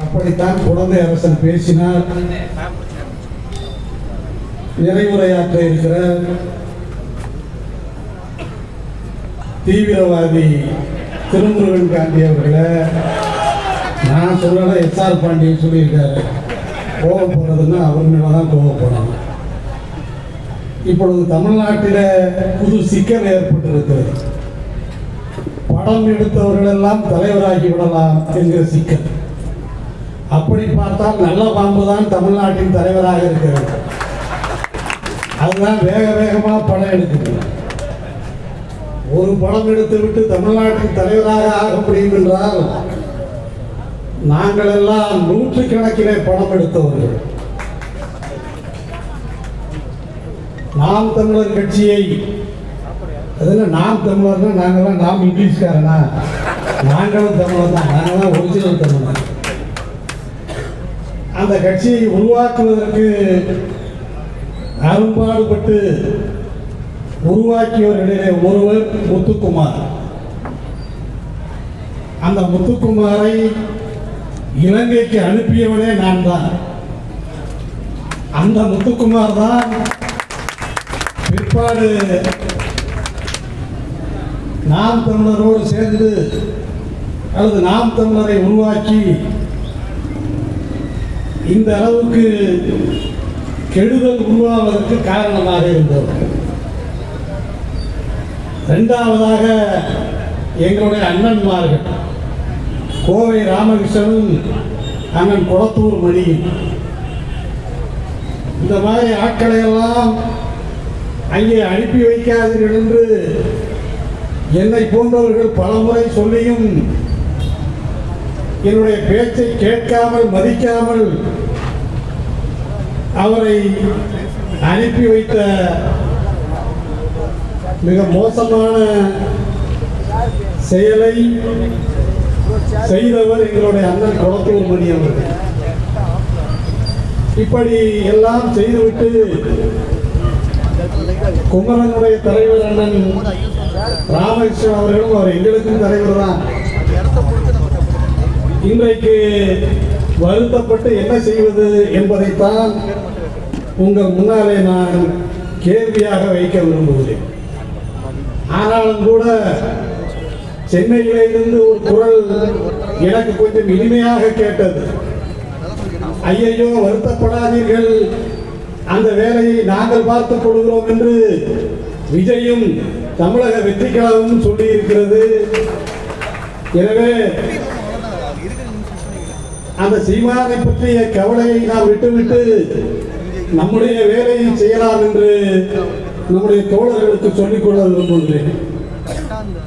அப்படித்தான் குழந்தை அரசன் பேசினார். நிறைவுரையாற்ற இருக்கிற தீவிரவாதி திருமுருகன் காந்தி அவர்களை நான் சொல்லல எஸ்ஆர் பாண்டியன் சொல்லியிருக்காரு. கோவப்படுறதுன்னா அவர் மேலதான் கோவப்படணும் இப்பொழுது தமிழ்நாட்டில் புது சிக்கல் ஏற்பட்டிருக்கிறது. படம் எடுத்தவர்களெல்லாம் தலைவராகி விடலாம் என்கிற சிக்கல். அப்படி பார்த்தால் நல்ல பாம்பு தான் தமிழ்நாட்டின் தலைவராக இருக்கிறது அதுதான் வேக வேகமாக படம் எடுக்கிறது ஒரு படம் எடுத்து விட்டு தமிழ்நாட்டின் தலைவராக ஆக முடியும் என்றால் நாங்கள் எல்லாம் நூற்று கணக்கிலே படம் எடுத்தவர்கள். நாம் தமிழர் கட்சியை அதில் நாம் தமிழர்னா நாங்கள்லாம் நாம் இங்கிலீஷ்காரனா? நாங்களும் தமிழர் தான் நாங்களாம் ஒரிஜினல் தமிழர். அந்த கட்சியை உருவாக்குவதற்கு அரும்பாடுபட்டு உருவாக்கியவர்களிலே ஒருவர் முத்துக்குமார். அந்த முத்துக்குமாரை இலங்கைக்கு அனுப்பியவனே நான் தான் அந்த முத்துக்குமார் தான் பிற்பாடு நாம் தமிழரோடு சேர்ந்து அல்லது நாம் தமிழரை உருவாக்கி இந்த அளவுக்கு கெடுதல் உருவாவதற்கு காரணமாக இருந்தது. ரெண்டாவதாக எங்களுடைய அண்ணன்மார்கள் கோவை ராமகிருஷ்ணனும் அண்ணன் குளத்தூர் மணியும். இந்த மாதிரி ஆட்களை எல்லாம் அங்கே அனுப்பி வைக்காதீர்கள் என்று என்னை போன்றவர்கள் பலமுறை சொல்லியும் என்னுடைய பேச்சை கேட்காமல் மதிக்காமல் அவரை அனுப்பி வைத்த மிக மோசமான செயலை செய்தவர் எங்களுடைய அண்ணன் குளத்தூர் மணி அவர்கள். இப்படி எல்லாம் செய்துவிட்டு குமரனுடைய தலைவர் அண்ணன் ராமகிருஷ்ணன் அவர்களும் அவர் எங்களுக்கும் தலைவர் தான் இன்றைக்கு வருத்தப்பட்டு என்ன செய்வது என்பதைத்தான் உங்கள் முன்னாலே நான் கேள்வியாக வைக்க விரும்புகிறேன். ஆனாலும் கூட சென்னையிலிருந்து ஒரு குரல் எனக்கு கொஞ்சம் இனிமையாக கேட்டது. ஐயையோ வருத்தப்படாதீர்கள். அந்த வேலையை நாங்கள் பார்த்துக் கொள்கிறோம் என்று விஜயும் தமிழக வெற்றி கழகமும் சொல்லியிருக்கிறது. எனவே அந்த சீமானை பற்றிய கவலையை நாம் விட்டுவிட்டு நம்முடைய வேலையை செய்யலாம் என்று நம்முடைய தோழர்களுக்கு சொல்லிக்கொள்ள விரும்புகிறேன்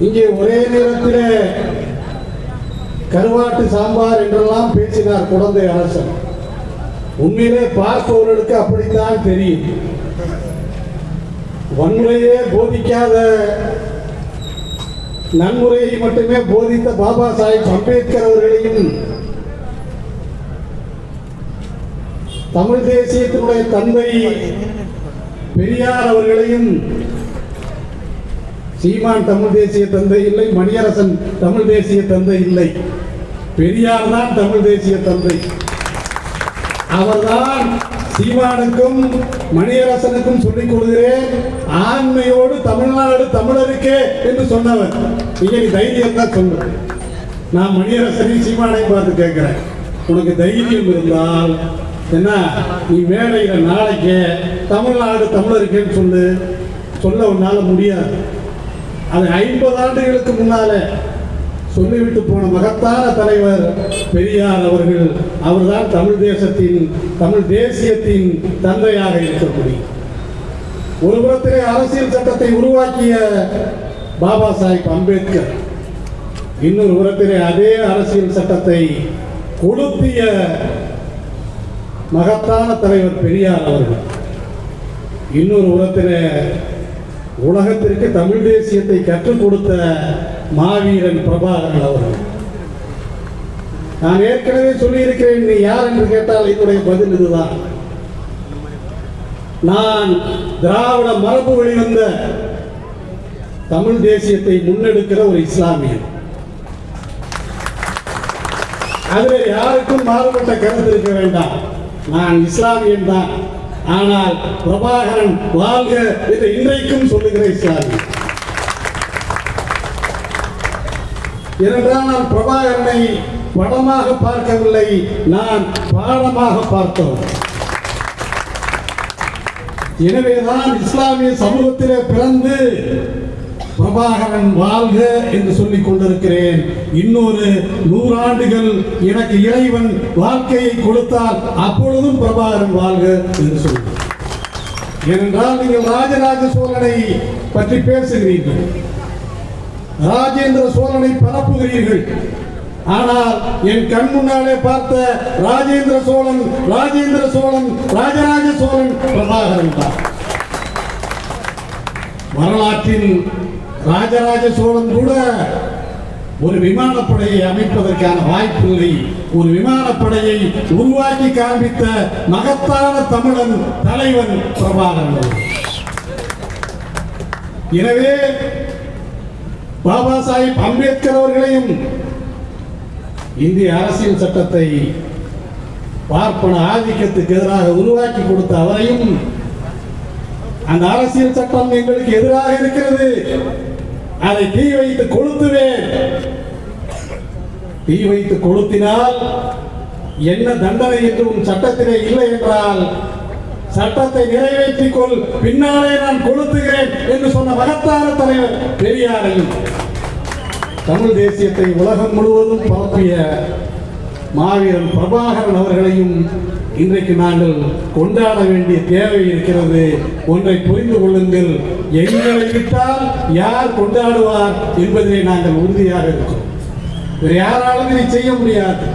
இங்கே ஒரே நேரத்தில் கருவாட்டு சாம்பார் என்றெல்லாம் பேசினார் குழந்தை அரசன். உண்மையிலே பார்ப்பவர்களுக்கு அப்படித்தான் தெரியும். வன்முறையே போதிக்காத நன்முறையை மட்டுமே போதித்த பாபா சாஹிப் அம்பேத்கர் அவர்களையும் தமிழ் தேசியத்தினுடைய தந்தை பெரியார் அவர்களையும் சீமான் தமிழ் தேசிய தந்தை இல்லை மணியரசன் தமிழ் தேசிய தந்தை இல்லை. பெரியார் தான் தமிழ் தேசிய தந்தை. அவர்தான் சீமானுக்கும் மணியரசனுக்கும் சொல்லிக் கொள்கிறேன் ஆண்மையோடு தமிழ்நாடு தமிழருக்கே என்று சொன்னவர். நீங்க நீ தைரியம் தான் சொல்ற நான் மணியரசனையும் சீமானையும் பார்த்து கேட்கிறேன். உனக்கு தைரியம் இருந்தால் என்ன நீ வேலையில் நாளைக்கு தமிழ்நாடு தமிழருக்கேன்னு சொல்லு. சொல்ல உன்னால் முடியாது. அது ஐம்பது ஆண்டுகளுக்கு முன்னால சொல்லிவிட்டு போன மகத்தான தலைவர் பெரியார் அவர்கள் அவர்தான் தமிழ் தேசத்தின் தமிழ் தேசியத்தின் தந்தையாக இருக்க முடியும். ஒரு புறத்திலே அரசியல் சட்டத்தை உருவாக்கிய பாபா சாஹிப் அம்பேத்கர் இன்னொரு புறத்திலே அதே அரசியல் சட்டத்தை கொளுத்திய மகத்தான தலைவர் பெரியார் அவர்கள். இன்னொரு உலகத்திலே உலகத்திற்கு தமிழ் தேசியத்தை கற்றுக் கொடுத்த மாவீரன் பிரபாகரன் அவர்கள். நான் ஏற்கனவே சொல்லியிருக்கிறேன் நீ யார் என்று கேட்டால் என்னுடைய பதில் இதுதான். நான் திராவிட மரபு வெளிவந்த தமிழ் தேசியத்தை முன்னெடுக்கிற ஒரு இஸ்லாமியன். அதில் யாருக்கும் மாறுபட்ட கருத்து இருக்க வேண்டாம். நான் இஸ்லாமியன் தான் ஆனால் பிரபாகரன் வாழ்க என்று இன்றைக்கும் சொல்லுகிற இஸ்லாமியன் ஏனென்றால் நான் பிரபாகரனை படமாக பார்க்கவில்லை நான் பாடமாக பார்த்தவன் எனவேதான் இஸ்லாமிய சமூகத்திலே பிறந்து பிரபாகரன் வாழ்க என்று சொல்லிக் கொண்டிருக்கிறேன். இன்னொரு நூறாண்டுகள் எனக்கு இறைவன் வாழ்க்கையை கொடுத்தால் அப்பொழுதும் பிரபாகரன் வாழ்க என்று சொல்லுவேன் ஏனென்றால் நீங்கள் ராஜராஜ சோழனை பற்றி பேசுகிறீர்கள். ராஜேந்திர சோழனை பரப்புகிறீர்கள். ஆனால் என் கண் முன்னாலே பார்த்த ராஜேந்திர சோழன் ராஜேந்திர சோழன் ராஜராஜ சோழன் பிரபாகரன் தான். வரலாற்றில் ராஜராஜ சோழன் கூட ஒரு விமானப்படையை அமைப்பதற்கான வாய்ப்பில்லை. ஒரு விமானப்படையை உருவாக்கி காண்பித்த மகத்தான தமிழன் தலைவன் பிரபாகரன் எனவே பாபா சாஹிப் அம்பேத்கர் அவர்களையும் இந்திய அரசியல் சட்டத்தை பார்ப்பன ஆதிக்கத்துக்கு எதிராக உருவாக்கி கொடுத்த அவரையும் அந்த அரசியல் சட்டம் எங்களுக்கு எதிராக இருக்கிறது. அதை தீ வைத்து கொளுத்துவேன். தீ வைத்து கொளுத்தினால் என்ன தண்டனை என்று உன் சட்டத்திலே இல்லை என்றால் சட்டத்தை நிறைவேற்றிக் கொள் பின்னாலே நான் கொளுத்துகிறேன் என்று சொன்ன மகத்தான தலைவர் பெரியாரையும் தமிழ் தேசியத்தை உலகம் முழுவதும் பரப்பிய மாவீரன் பிரபாகரன் அவர்களையும் இன்றைக்கு நாங்கள் கொண்டாட வேண்டிய தேவை இருக்கிறது. ஒன்றை புரிந்து கொள்ளுங்கள். எங்களை விட்டால் யார் கொண்டாடுவார் என்பதிலே நாங்கள் உறுதியாக இருக்கிறோம். வேறு யாராலும் இதை செய்ய முடியாது.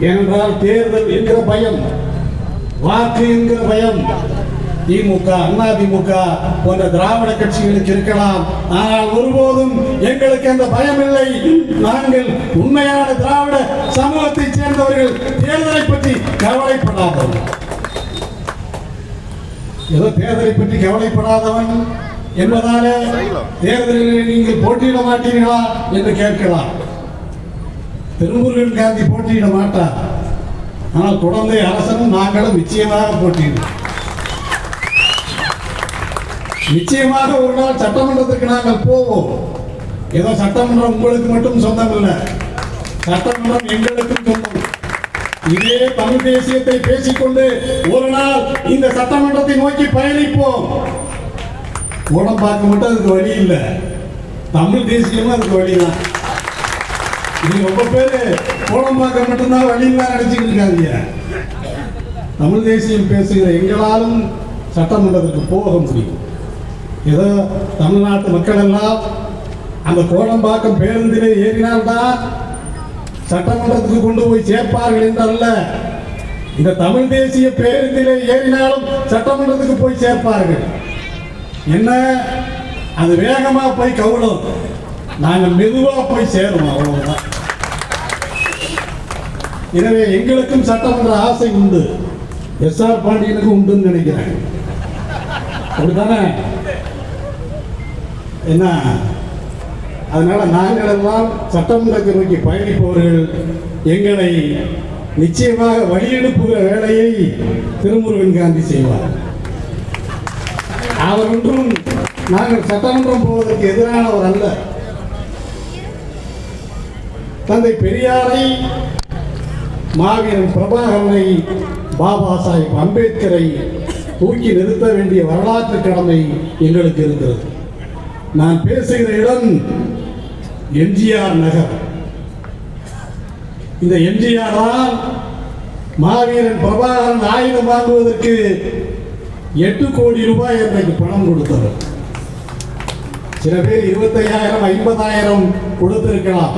ஏனென்றால் தேர்தல் என்கிற பயம் வாக்கு என்கிற பயம் திமுக அதிமுக போன்ற திராவிட கட்சிகளுக்கு இருக்கலாம். ஆனால் ஒருபோதும் எங்களுக்கு அந்த பயம் இல்லை நாங்கள் உண்மையான திராவிட சமூகத்தை சேர்ந்தவர்கள். தேர்தலை பற்றி கவலைப்படாதவர்கள் ஏதோ தேர்தலை பற்றி கவலைப்படாதவன் என்பதாலே தேர்தலில் நீங்கள் போட்டியிட மாட்டீர்களா என்று கேட்கலாம். திருமுருகன் காந்தி போட்டியிட மாட்டார். ஆனால் தொடர்ந்து அரசனும் நாங்களும் நிச்சயமாக போட்டியிடும் நிச்சயமாக ஒரு நாள் சட்டமன்றத்திற்கு நாங்கள் போவோம். ஏதோ சட்டமன்றம் உங்களுக்கு மட்டும் சொந்தம் இல்லை சட்டமன்றம் எங்களுக்கும் சொந்தம். இதே தமிழ் தேசியத்தை பேசிக்கொண்டு ஒரு நாள் இந்த சட்டமன்றத்தை நோக்கி பயணிப்போம். உடம்பாக்க மட்டும் அதுக்கு வழி இல்லை. தமிழ் தேசியமும் அதுக்கு வழி தான் இது ரொம்ப பேரு பார்க்க மட்டும்தான் வழியில் நினைச்சுக்கிட்டு இருக்காதீங்க. தமிழ் தேசியம் பேசுகிற எங்களாலும் சட்டமன்றத்துக்கு போக முடியும். ஏதோ தமிழ்நாட்டு மக்கள் எல்லாம் அந்த கோடம்பாக்கம் பேருந்திலே ஏறினால்தான் சட்டமன்றத்துக்கு கொண்டு போய் சேர்ப்பார்கள் என்றல்ல. இந்த தமிழ் தேசிய பேருந்திலே ஏறினாலும் சட்டமன்றத்துக்கு போய் சேர்ப்பார்கள். என்ன? அது வேகமா போய் கவுளும் நாங்கள் மெதுவா போய் சேருவோம் அவ்வளவுதான். எனவே எங்களுக்கும் சட்டமன்ற ஆசை உண்டு. எஸ் ஆர் பாண்டியனுக்கும் உண்டுன்னு நினைக்கிறேன். அப்படித்தானே? என்ன? அதனால் நாங்களெல்லாம் சட்டமன்றத்தை நோக்கி பயணிப்பவர்கள் எங்களை நிச்சயமாக வழியெடுப்புகிற வேலையை திருமுருகன் காந்தி செய்வார். அவர் ஒன்றும் நாங்கள் சட்டமன்றம் போவதற்கு எதிரானவர் அல்ல. தந்தை பெரியாரை மாவீரன் பிரபாகரனை பாபா சாஹிப் அம்பேத்கரை தூக்கி நிறுத்த வேண்டிய வரலாற்று கடமை எங்களுக்கு இருக்கிறது நான் பேசுகிற இடம் எம்ஜிஆர் நகர். இந்த எம்ஜிஆர் தான் மாவீரன் பிரபாகரன் ஆயுதம் வாங்குவதற்கு எட்டு கோடி ரூபாய் இன்றைக்கு பணம் கொடுத்தவர். சில பேர் இருபத்தையாயிரம் ஐம்பதாயிரம் கொடுத்திருக்கலாம்.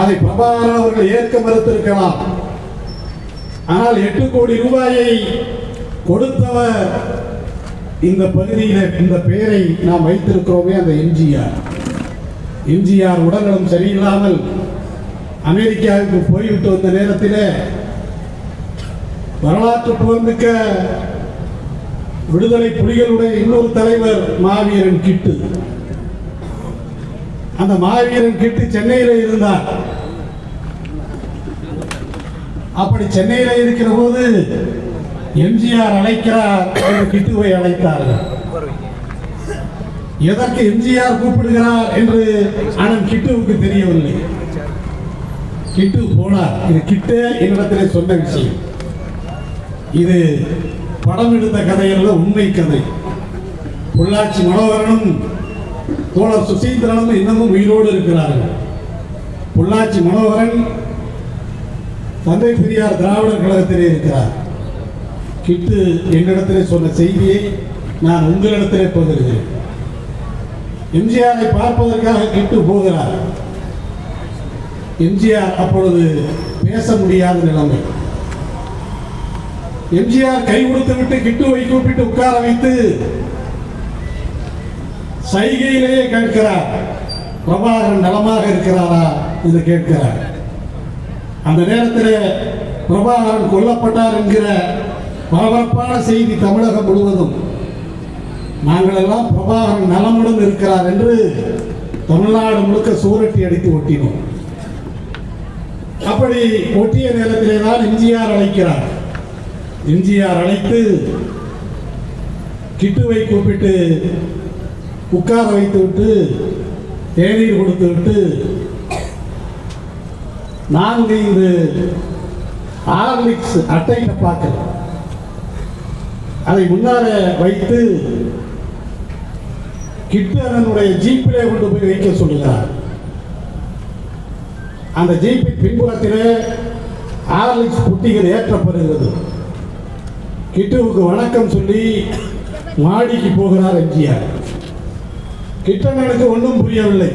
அதை பிரபாகரன் அவர்கள் ஏற்க மறுத்திருக்கலாம். ஆனால் எட்டு கோடி ரூபாயை கொடுத்தவர் இந்த பகுதியில் இந்த பெயரை நாம் வைத்திருக்கிறோமே அந்த எம்ஜிஆர். எம்ஜிஆர் உடல்நலம் சரியில்லாமல் அமெரிக்காவுக்கு போய்விட்டு வந்த நேரத்தில் வரலாற்று புகழ்மிக்க விடுதலை புலிகளுடைய இன்னொரு தலைவர் மாவீரன் கிட்டு. அந்த மாவீரன் கிட்டு சென்னையில் இருந்தார். அப்படி சென்னையில் இருக்கிற போது எம்ஜிஆர் அழைக்கிறார் என்று கிட்டுவை அழைத்தார்கள். எதற்கு எம்ஜிஆர் கூப்பிடுகிறார் என்று ஆனால் கிட்டுவுக்கு தெரியவில்லை. கிட்டு போனார். இது கிட்டே என்னிடத்திலே சொன்ன விஷயம். இது படம் எடுத்த கதையல்ல உண்மை கதை. பொள்ளாச்சி மனோகரனும் தோழர் சுசீந்திரனும் இன்னமும் உயிரோடு இருக்கிறார்கள். பொள்ளாச்சி மனோகரன் தந்தை பெரியார் திராவிடர் கழகத்திலே இருக்கிறார். கிட்டு என்னிடத்தில் சொன்ன செய்தியை நான் உங்களிடத்திலே பகிர்கிறேன். எம்ஜிஆரை பார்ப்பதற்காக கிட்டு போகிறார். எம்ஜிஆர் அப்பொழுது பேச முடியாத நிலைமை. எம்ஜிஆர் கை கொடுத்து விட்டு கிட்டுவை கூப்பிட்டு உட்கார வைத்து சைகையிலேயே கேட்கிறார் பிரபாகரன் நலமாக இருக்கிறாரா? என்று கேட்கிறார். அந்த நேரத்தில் பிரபாகரன் கொல்லப்பட்டார் என்கிற பரபரப்பான செய்தி தமிழகம் முழுவதும். நாங்கள் எல்லாம் பிரபாகரன் நலமுடன் இருக்கிறார் என்று தமிழ்நாடு முழுக்க சூரட்டி அடித்து ஒட்டினோம். அப்படி ஒட்டிய நேரத்திலே தான் எம்ஜிஆர் அழைக்கிறார். எம்ஜிஆர் அழைத்து கிட்டுவை கூப்பிட்டு உட்கார வைத்து விட்டு தேநீர் கொடுத்து விட்டு நான்கு இது ஹார்லிக்ஸ் அட்டை டப்பாக்கள் அதை முன்னால வைத்து கிட்டு அதனுடைய ஜீப்பிலே கொண்டு போய் வைக்க சொல்லுகிறார் அந்த ஜீப்பின் பின்புறத்திலே ஹார்லிக்ஸ் புட்டிகள் ஏற்றப்படுகிறது. கிட்டுவுக்கு வணக்கம் சொல்லி மாடிக்கு போகிறார் எம்ஜிஆர். கிட்டண்ணனுக்கு ஒன்றும் புரியவில்லை.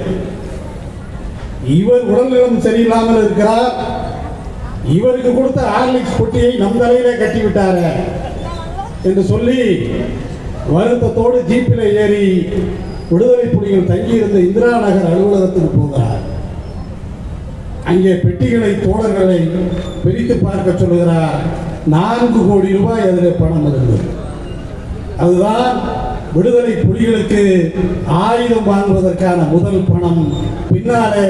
இவர் உடல்நலம் சரியில்லாமல் இருக்கிறார். இவருக்கு கொடுத்த ஹார்லிக்ஸ் பொட்டியை நம் தலையிலே கட்டி விட்டாரே என்று சொல்லி வருத்தத்தோடு ஜீப்பில் ஏறி விடுதலை புலிகள் தங்கியிருந்த இந்திரா நகர் அலுவலகத்துக்கு போகிறார். அங்கே பெட்டிகளை தோழர்களை பிரித்து பார்க்க சொல்லுகிறார். நான்கு கோடி ரூபாய் அதில் பணம் இருந்தது அதுதான் விடுதலை புலிகளுக்கு ஆயுதம் வாங்குவதற்கான முதல் பணம். பின்னாலே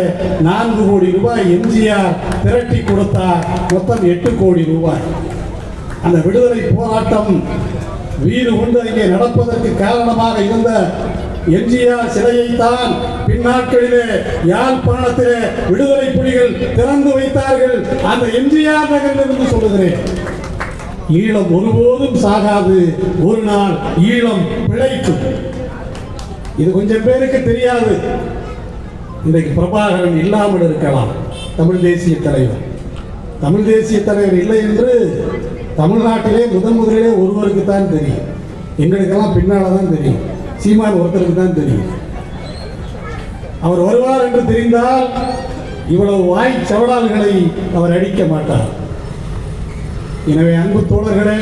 நான்கு கோடி ரூபாய் எம்ஜிஆர் திரட்டி கொடுத்தார். மொத்தம் எட்டு கோடி ரூபாய். அந்த விடுதலை போராட்டம் வீடு கொண்டு இங்கே நடப்பதற்கு காரணமாக இருந்த எம்ஜிஆர் சிலையைத்தான் பின்னாட்களிலே யாழ்ப்பாணத்திலே விடுதலை புலிகள் திறந்து வைத்தார்கள். அந்த எம்ஜிஆர் நகரிலிருந்து சொல்லுகிறேன். ஈழம் ஒருபோதும் சாகாது. ஒரு நாள் ஈழம் பிழைக்கும். இது கொஞ்சம் பேருக்கு தெரியாது. இன்றைக்கு பிரபாகரன் இல்லாமல் இருக்கலாம். தமிழ் தேசிய தலைவர். தமிழ் தேசிய தலைவர் இல்லை என்று தமிழ்நாட்டிலே முதன் முதலிலே ஒருவருக்கு தான் தெரியும். எங்களுக்கெல்லாம் பின்னால் தான் தெரியும். சீமான் ஒருத்தருக்கு தான் தெரியும். அவர் வருவார் என்று தெரிந்தால் இவ்வளவு வாய் சவடால்களை அவர் அடிக்க மாட்டார். எனவே அன்பு தோழர்களே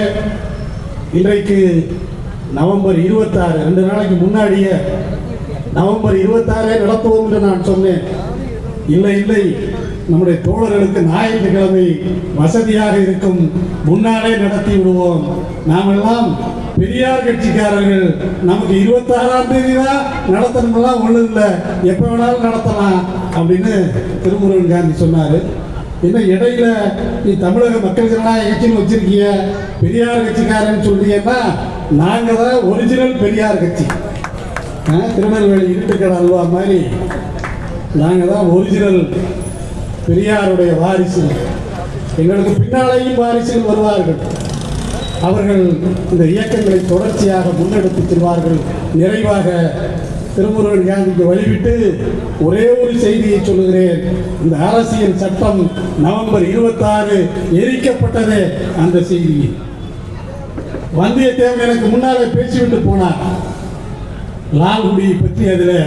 இன்றைக்கு நவம்பர் இருபத்தாறு ரெண்டு நாளைக்கு முன்னாடியே நவம்பர் இருபத்தாறே நடத்துவோம் என்று நான் சொன்னேன். இல்லை இல்லை. நம்முடைய தோழர்களுக்கு ஞாயிற்றுக்கிழமை வசதியாக இருக்கும் முன்னாலே நடத்தி விடுவோம். நாமெல்லாம் பெரியார் கட்சிக்காரர்கள். நமக்கு இருபத்தாறாம் தேதி தான் நடத்தணும்லாம் ஒன்றும் இல்லை எப்போ வேணாலும் நடத்தலாம் அப்படின்னு திருமுருகன் காந்தி சொன்னார். இன்னும் இடையில நீ தமிழக மக்கள் ஜனநாயக கட்சின்னு வச்சிருக்கிய பெரியார் கட்சிக்காரன்னு சொல்றீங்கன்னா நாங்கள் தான் ஒரிஜினல் பெரியார் கட்சி. திருநெல்வேலி இருட்டுக்கடை அல்வா மாதிரி. நாங்கள் தான் ஒரிஜினல் பெரியாருடைய வாரிசு எங்களுக்கு பின்னாலேயும் வாரிசுகள் வருவார்கள். அவர்கள் இந்த இயக்கங்களை தொடர்ச்சியாக முன்னெடுத்து செல்வார்கள். நிறைவாக திருமுருகன் காந்திக்கு வழிவிட்டு ஒரே ஒரு செய்தியை சொல்லுகிறேன். இந்த அரசியல் சட்டம் நவம்பர் இருபத்தாறு எரிக்கப்பட்டதே அந்த செய்தி. வந்தியத்தேவன் எனக்கு முன்னாலே பேசிவிட்டு போனார். லால்குடியை பற்றி அதில்